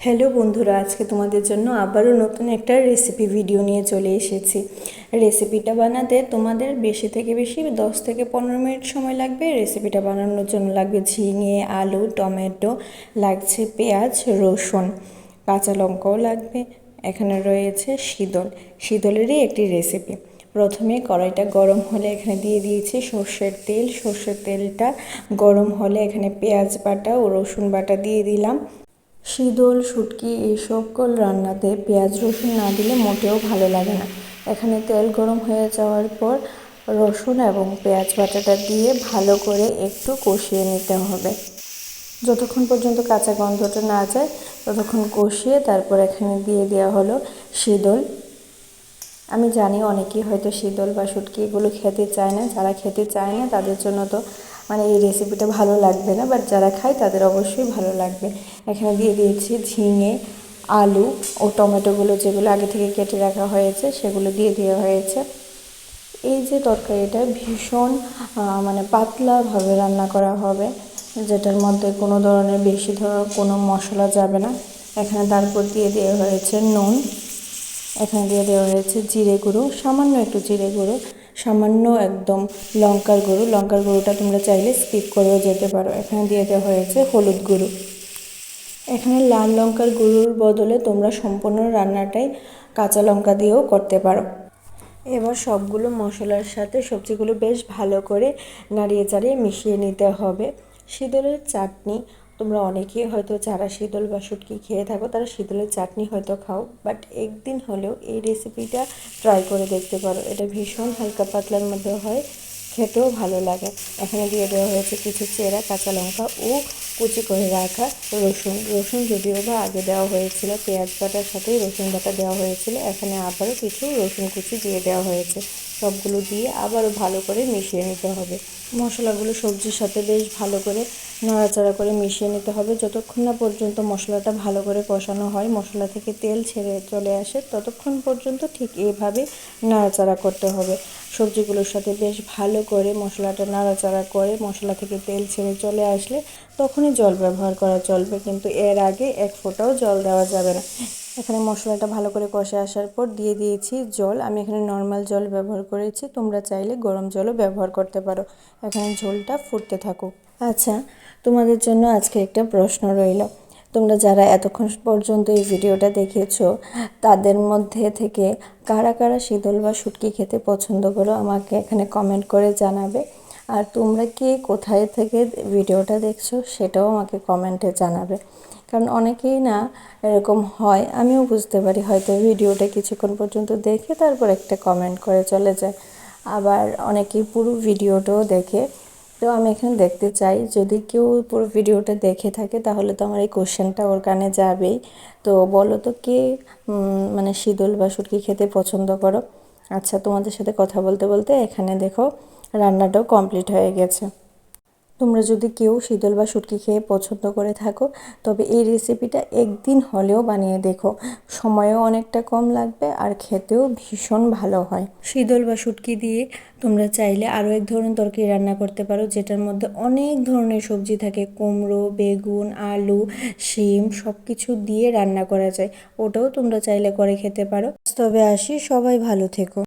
Hello বন্ধুরা, আজকে তোমাদের জন্য আবারও নতুন একটা রেসিপি ভিডিও নিয়ে চলে এসেছি। রেসিপিটা বানাতে তোমাদের বেশি থেকে বেশি দশ থেকে পনেরো মিনিট সময় লাগবে। রেসিপিটা বানানোর জন্য লাগবে ঝিঙে, আলু, টমেটো, লাগছে পেঁয়াজ, রসুন, কাঁচা লঙ্কাও লাগবে। এখানে রয়েছে শীতল। শীতলেরই একটি রেসিপি প্রথমে কড়াইটা গরম হলে এখানে দিয়ে দিয়েছি সর্ষের তেল। সর্ষের তেলটা গরম হলে এখানে পেঁয়াজ বাটা ও রসুন বাটা দিয়ে দিলাম। শীতল, শুটকি এই সকল রান্নাতে পেঁয়াজ, রসুন না দিলে মোটেও ভালো লাগে না। এখানে তেল গরম হয়ে যাওয়ার পর রসুন এবং পেঁয়াজ বাটাটা দিয়ে ভালো করে একটু কষিয়ে নিতে হবে। যতক্ষণ পর্যন্ত কাঁচা গন্ধটা না যায়, ততক্ষণ কষিয়ে তারপর এখানে দিয়ে দেওয়া হলো শীতল। আমি জানি অনেকেই হয়তো শীতল বা শুটকি এগুলো খেতে চায় না, যারা খেতে চায় না, তাদের জন্য তো মানে এই রেসিপিটা ভালো লাগবে না বাট যারা খায় তাদের অবশ্যই ভালো লাগবে। এখানে দিয়ে দিয়েছি ঝিঙে, আলু ও টমেটোগুলো যেগুলো আগে থেকে কেটে রাখা হয়েছে সেগুলো দিয়ে দেওয়া হয়েছে। এই যে তরকারিটা ভীষণ মানে পাতলাভাবে রান্না করা হবে, যেটার মধ্যে কোনো ধরনের বেশি ধর কোনো মশলা যাবে না। এখানে তারপর দিয়ে দেওয়া হয়েছে নুন, এখানে দিয়ে দেওয়া হয়েছে জিরে গুঁড়ো, সামান্য একটু জিরে গুঁড়ো। সামান্য একদম লঙ্কার গুঁড়ো। লঙ্কার গুঁড়োটা তোমরা চাইলে স্কিপ করেও যেতে পারো। এখানে দিয়ে দেওয়া হয়েছে হলুদ গুঁড়ো। এখানে লাল লঙ্কার গুঁড়োর বদলে তোমরা সম্পূর্ণ রান্নাটাই কাঁচা লঙ্কা দিয়েও করতে পারো। এবার সবগুলো মশলার সাথে সবজিগুলো বেশ ভালো করে নাড়িয়ে চাড়িয়ে মিশিয়ে নিতে হবে। সিঁদুরের চাটনি তোমরা অনেকেই হয়তো যারা শীতল বা শুটকি খেয়ে থাকো, তারা শীতলের চাটনি হয়তো খাও বাট একদিন হলেও এই রেসিপিটা ট্রাই করে দেখতে পারো। এটা ভীষণ হালকা পাতলার মধ্যে হয়, খেতেও ভালো লাগে। এখানে দিয়ে দেওয়া হয়েছে কিছু চেরা, কাঁচা লঙ্কা ও কুচি করে রাখা রসুন। রসুন যদিও বা আগে দেওয়া হয়েছিল, পেঁয়াজ বাটার সাথেই রসুন বাটা দেওয়া হয়েছিল, এখানে আবারও কিছু রসুন কুচি দিয়ে দেওয়া হয়েছে। সবগুলো দিয়ে আবারও ভালো করে মিশিয়ে নিতে হবে। মশলাগুলো সবজির সাথে বেশ ভালো করে নাড়াচাড়া করে মিশিয়ে নিতে হবে। যতক্ষণ না পর্যন্ত মশলাটা ভালো করে কষানো হয়, মশলা থেকে তেল ছেড়ে চলে আসে, ততক্ষণ পর্যন্ত ঠিক এইভাবে নাড়াচাড়া করতে হবে। সবজিগুলোর সাথে বেশ ভালো করে মশলাটা নাড়াচাড়া করে মশলা থেকে তেল ছেড়ে চলে আসলে তখনই জল ব্যবহার করা চলবে। কিন্তু এর আগে এক ফোঁটাও জল দেওয়া যাবে না। এখানে মশলাটা ভালো করে কষে আসার পর দিয়ে দিয়েছি জল। আমি এখানে নর্মাল জল ব্যবহার করেছি। তোমরা চাইলে গরম জলও ব্যবহার করতে পারো। এখানে ঝোলটা ফুটতে থাকুক। আচ্ছা তোমাদের জন্য আজকে একটা প্রশ্ন রইল। তোমরা যারা এতক্ষণ পর্যন্ত এই ভিডিওটা দেখেছ, তাদের মধ্যে থেকে কারা কারা শীতল বা শুটকি খেতে পছন্দ করো আমাকে এখানে কমেন্ট করে জানাবে। আর তোমরা কে কোথায় থেকে ভিডিওটা দেখছ, সেটাও আমাকে কমেন্টে জানাবে। কারণ অনেকেই না এরকম হয়। আমিও বুঝতে পারি হয়তো ভিডিওটা কিছুক্ষণ পর্যন্ত দেখে তারপর একটা কমেন্ট করে চলে যায়। আবার অনেকেই পুরো ভিডিওটাও দেখে। তো আমি এখানে দেখতে চাই, যদি কেউ পুরো ভিডিওটা দেখে থাকে তাহলে তো আমার এই কোশ্চেনটা ওর কানে যাবেই। তো বলো তো কে মানে শীতল বা সুটকি খেতে পছন্দ করো? আচ্ছা তোমাদের সাথে কথা বলতে বলতে এখানে দেখো, রান্নাটাও কমপ্লিট হয়ে গেছে। তোমরা যদি কেউ শীতল বা শুটকি খেয়ে পছন্দ করে থাকো, তবে এই রেসিপিটা একদিন হলেও বানিয়ে দেখো। সময়ও অনেকটা কম লাগবে আর খেতেও ভীষণ ভালো হয়। শীতল বা শুটকি দিয়ে তোমরা চাইলে আরও এক ধরনের তরকারি রান্না করতে পারো, যেটার মধ্যে অনেক ধরনের সবজি থাকে। কুমড়ো, বেগুন, আলু, শিম সব কিছু দিয়ে রান্না করা যায়। ওটাও তোমরা চাইলে করে খেতে পারো। তবে আসি, সবাই ভালো থেকো।